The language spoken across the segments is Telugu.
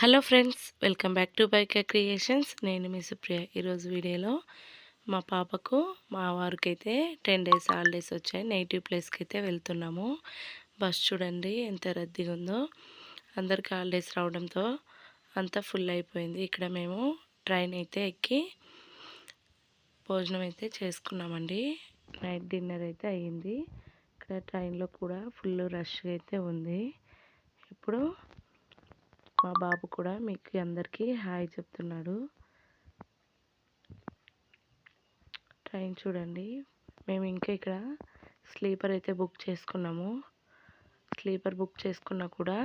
Hello friends welcome back to bike creations. నేను మీ సుప్రియ. ఈరోజు వీడియోలో మా పాపకు మా వారికి అయితే టెన్ డేస్ హాలిడేస్ వచ్చాయి. నెగిటివ్ ప్లేస్కి అయితే వెళ్తున్నాము. బస్ చూడండి ఎంత రద్దీగా ఉందో. అందరికి హాలిడేస్ రావడంతో అంతా ఫుల్ అయిపోయింది. ఇక్కడ మేము ట్రైన్ అయితే ఎక్కి భోజనం అయితే చేసుకున్నామండి. నైట్ డిన్నర్ అయితే అయ్యింది. ఇక్కడ ట్రైన్లో కూడా ఫుల్ రష్గా అయితే ఉంది. ఇప్పుడు మా బాబు కూడా మీకు అందరికీ హాయ్ చెప్తున్నాడు. ట్రైన్ చూడండి. మేము ఇంకా ఇక్కడ స్లీపర్ అయితే బుక్ చేసుకున్నాము. స్లీపర్ బుక్ చేసుకున్నా కూడా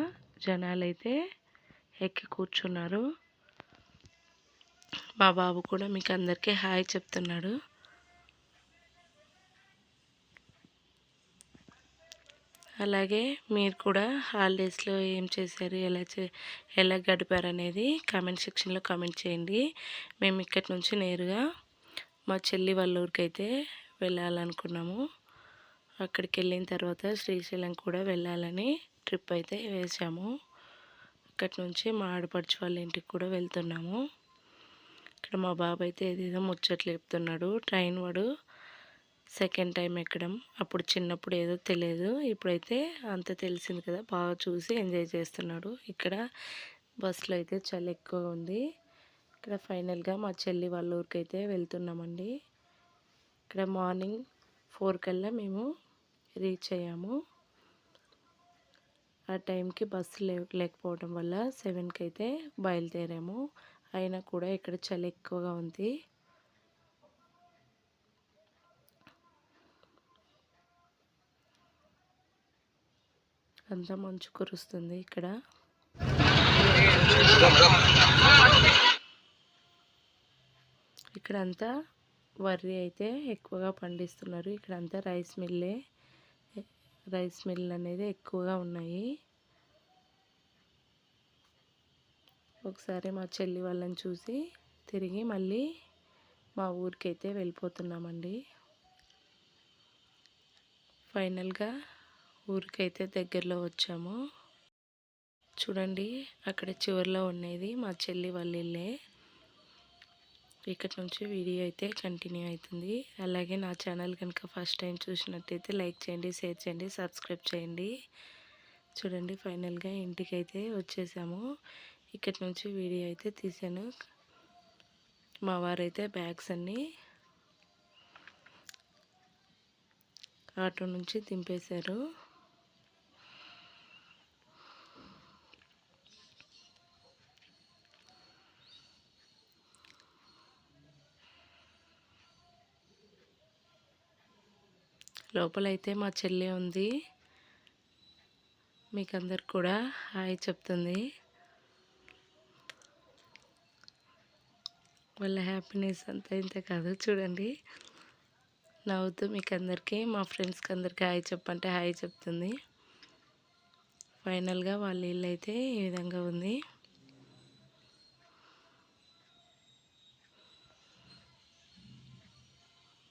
జనాలు అయితే ఎక్కి కూర్చున్నారు. మా బాబు కూడా మీకు అందరికీ హాయ్ చెప్తున్నాడు. అలాగే మీరు కూడా హాలిడేస్లో ఏం చేశారు? ఎలా చే ఎలా గడిపారు అనేది కామెంట్ సెక్షన్లో కామెంట్ చేయండి. మేము ఇక్కడి నుంచి నేరుగా మా చెల్లి వాళ్ళ ఊరికైతే వెళ్ళాలనుకున్నాము. అక్కడికి వెళ్ళిన తర్వాత శ్రీశైలం కూడా వెళ్ళాలని ట్రిప్ అయితే వేసాము అక్కడి నుంచి మా ఆడపడుచు వాళ్ళ ఇంటికి కూడా వెళ్తున్నాము. ఇక్కడ మా బాబు అయితే ఏదేదో ముచ్చట్లు చెప్తున్నాడు. ట్రైన్ వాడు సెకండ్ టైం ఎక్కడం. అప్పుడు చిన్నప్పుడు ఏదో తెలియదు ఇప్పుడైతే అంత తెలిసింది కదా. బాగా చూసి ఎంజాయ్ చేస్తున్నాడు. ఇక్కడ బస్సులో అయితే చలి ఎక్కువ ఉంది. ఇక్కడ ఫైనల్గా మా చెల్లి వాళ్ళ ఊరికి అయితే వెళ్తున్నామండి. ఇక్కడ మార్నింగ్ ఫోర్ కల్లా మేము రీచ్ అయ్యాము. ఆ టైంకి బస్సు లే లేకపోవడం వల్ల సెవెన్కి అయితే బయలుదేరాము. అయినా కూడా ఇక్కడ చలి ఎక్కువగా ఉంది. అంతా మంచు కురుస్తుంది ఇక్కడ. ఇక్కడంతా వరి అయితే ఎక్కువగా పండిస్తున్నారు. ఇక్కడ అంతా రైస్ మిల్లే రైస్ మిల్ అనేది ఎక్కువగా ఉన్నాయి. ఒకసారి మా చెల్లి వాళ్ళని చూసి తిరిగి మళ్ళీ మా ఊరికి అయితే వెళ్ళిపోతున్నామండి. ఫైనల్గా ఊరికైతే దగ్గరలో వచ్చాము. చూడండి అక్కడ చివరిలో ఉండేది మా చెల్లి వాళ్ళ ఇల్లే. ఇక్కడ నుంచి వీడియో అయితే కంటిన్యూ అవుతుంది. అలాగే నా ఛానల్ కనుక ఫస్ట్ టైం చూసినట్టయితే లైక్ చేయండి షేర్ చేయండి సబ్స్క్రైబ్ చేయండి. చూడండి ఫైనల్గా ఇంటికి అయితే వచ్చేసాము. ఇక్కడ నుంచి వీడియో అయితే తీసాను మా వారైతే బ్యాగ్స్ అన్నీ ఆటో నుంచి దింపేశారు. లోపలైతే మా చెల్లి ఉంది. మీకు అందరు కూడా హాయ్ చెప్తుంది. వాళ్ళ హ్యాపీనెస్ అంతా ఇంత కాదు చూడండి. నవ్వుతూ మీకు అందరికీ మా ఫ్రెండ్స్కి అందరికీ హాయ్ చెప్పంటే హాయ్ చెప్తుంది. ఫైనల్గా వాళ్ళ ఇల్లు అయితే ఈ విధంగా ఉంది.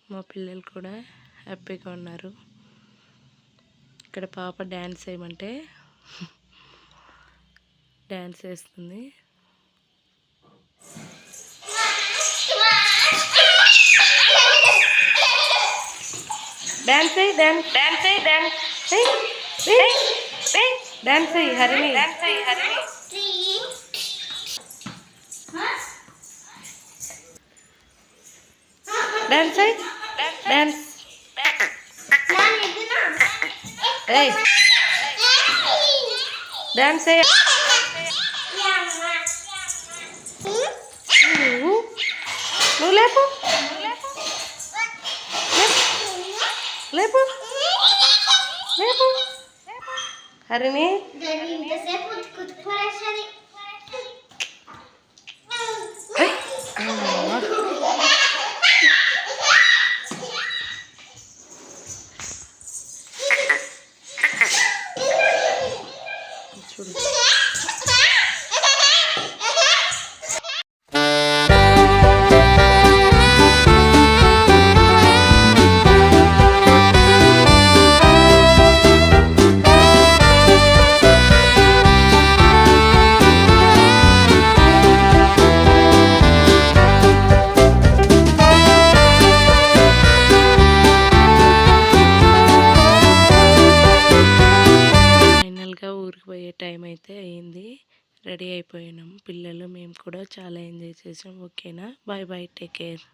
మా పిల్లలు కూడా హ్యాపీగా ఉన్నారు. ఇక్కడ పాప డ్యాన్స్ వేయమంటే డ్యాన్స్ వేస్తుంది dance dance dance dance dance Harini. Dance Harini. Dance dance ఏయ్ డాన్స్ నువ్వు లేపు లేపు లేపు హరిణి 就这 time అయితే అయింది. రెడీ అయిపోయినాం. పిల్లలు మేము కూడా చాలా ఎంజాయ్ చేసాం. ఓకేనా? Bye bye. Take care.